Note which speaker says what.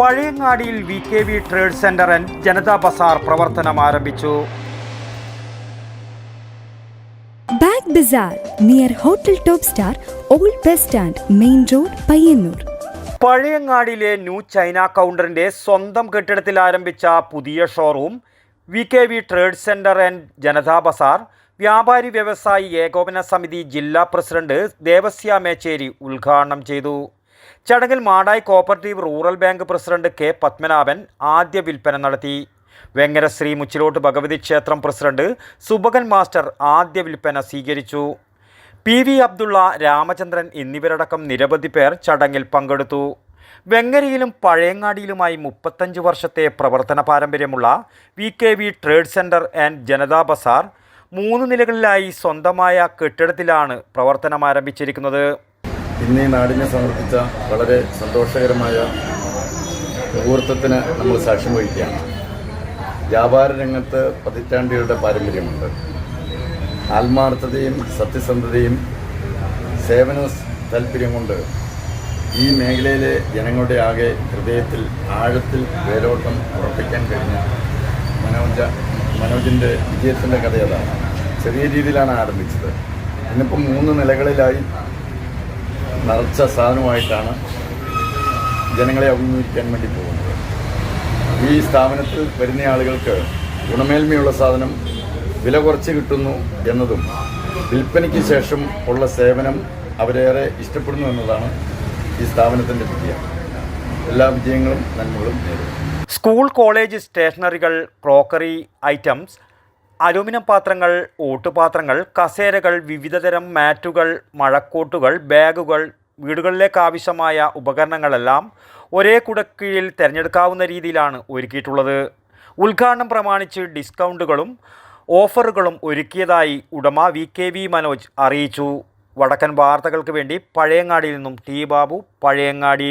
Speaker 1: പഴയങ്ങാടിയിൽ V K V trade centre and Janata bazaar പ്രവർത്തനം ആരംഭിച്ചു.
Speaker 2: Bag bazaar near hotel top star old bus stand main road Payyanur.
Speaker 1: പഴയങ്ങാടിയിലെ new China കൗണ്ടറിന്റെ സ്വന്തം കെട്ടിടത്തിൽ ആരംഭിച്ച പുതിയ showroom V K V trade centre and Janata bazaar വ്യാപാരി വ്യവസായി ഏകോപന സമിതി ജില്ലാ പ്രസിഡന്റ് ദേവസ്യ മേച്ചേരി ഉദ്ഘാടനം ചെയ്തു. ചടങ്ങിൽ Madayi cooperative rural bank president K Padmanabhan ആദ്യ വിൽപ്പന നടത്തി. വെങ്ങര ശ്രീ മുച്ചിലോട്ട് ഭഗവതി ക്ഷേത്രം പ്രസിഡന്റ് സുബകൻ മാസ്റ്റർ ആദ്യ വിൽപ്പന സ്വീകരിച്ചു. പി വി അബ്ദുള്ള രാമചന്ദ്രൻ എന്നിവരടക്കം നിരവധി പേർ ചടങ്ങിൽ പങ്കെടുത്തു. വെങ്ങരയിലും പഴയങ്ങാടിയിലുമായി മുപ്പത്തഞ്ച് വർഷത്തെ പ്രവർത്തന പാരമ്പര്യമുള്ള V K V trade centre and Janata bazaar മൂന്ന് നിലകളിലായി സ്വന്തമായ കെട്ടിടത്തിലാണ് പ്രവർത്തനം ആരംഭിച്ചിരിക്കുന്നത്.
Speaker 3: ഇന്ന് ഈ നാടിനെ സമർപ്പിച്ച വളരെ സന്തോഷകരമായ മുഹൂർത്തത്തിന് നമ്മൾ സാക്ഷ്യം വഹിക്കുകയാണ്. വ്യാപാര രംഗത്ത് പതിറ്റാണ്ടുകളുടെ പാരമ്പര്യമുണ്ട്. ആത്മാർത്ഥതയും സത്യസന്ധതയും സേവന താല്പര്യം കൊണ്ട് ഈ മേഖലയിലെ ജനങ്ങളുടെ ആകെ ഹൃദയത്തിൽ ആഴത്തിൽ വേരോട്ടം ഉറപ്പിക്കാൻ കഴിഞ്ഞ മനോജ മനോജിന്റെ വിജയത്തിന്റെ കഥ അതാണ് ചെറിയ രീതിയിലാണ് ആരംഭിച്ചത്. ഇന്നിപ്പം മൂന്ന് നിലകളിലായി നിറച്ച സാധനമായിട്ടാണ് ജനങ്ങളെ അഭിമുഖീകരിക്കാൻ വേണ്ടി പോകുന്നത്. ഈ സ്ഥാപനത്തിൽ വരുന്ന ആളുകൾക്ക് ഗുണമേന്മയുള്ള സാധനം വില കുറച്ച് കിട്ടുന്നു എന്നതും വിൽപ്പനയ്ക്ക് ശേഷം ഉള്ള സേവനം അവരേറെ ഇഷ്ടപ്പെടുന്നു എന്നതാണ് ഈ സ്ഥാപനത്തിന്റെ വിജയം. എല്ലാ വിജയങ്ങളും നന്മകളും നേരിടും
Speaker 1: സ്കൂൾ കോളേജ് സ്റ്റേഷനറികൾ ക്രോക്കറി ഐറ്റംസ് അലൂമിനിയം പാത്രങ്ങൾ ഓട്ടുപാത്രങ്ങൾ കസേരകൾ വിവിധതരം മാറ്റുകൾ മഴക്കോട്ടുകൾ ബാഗുകൾ വീടുകളിലേക്ക് ആവശ്യമായ ഉപകരണങ്ങളെല്ലാം ഒരേ കുടക്കീഴിൽ തിരഞ്ഞെടുക്കാവുന്ന രീതിയിലാണ് ഒരുക്കിയിട്ടുള്ളത്. ഉദ്ഘാടനം പ്രമാണിച്ച് ഡിസ്കൗണ്ടുകളും ഓഫറുകളും ഒരുക്കിയതായി ഉടമ വി കെ വി മനോജ് അറിയിച്ചു. വടക്കൻ വാർത്തകൾക്ക് വേണ്ടി പഴയങ്ങാടിയിൽ നിന്നും ടി ബാബു പഴയങ്ങാടി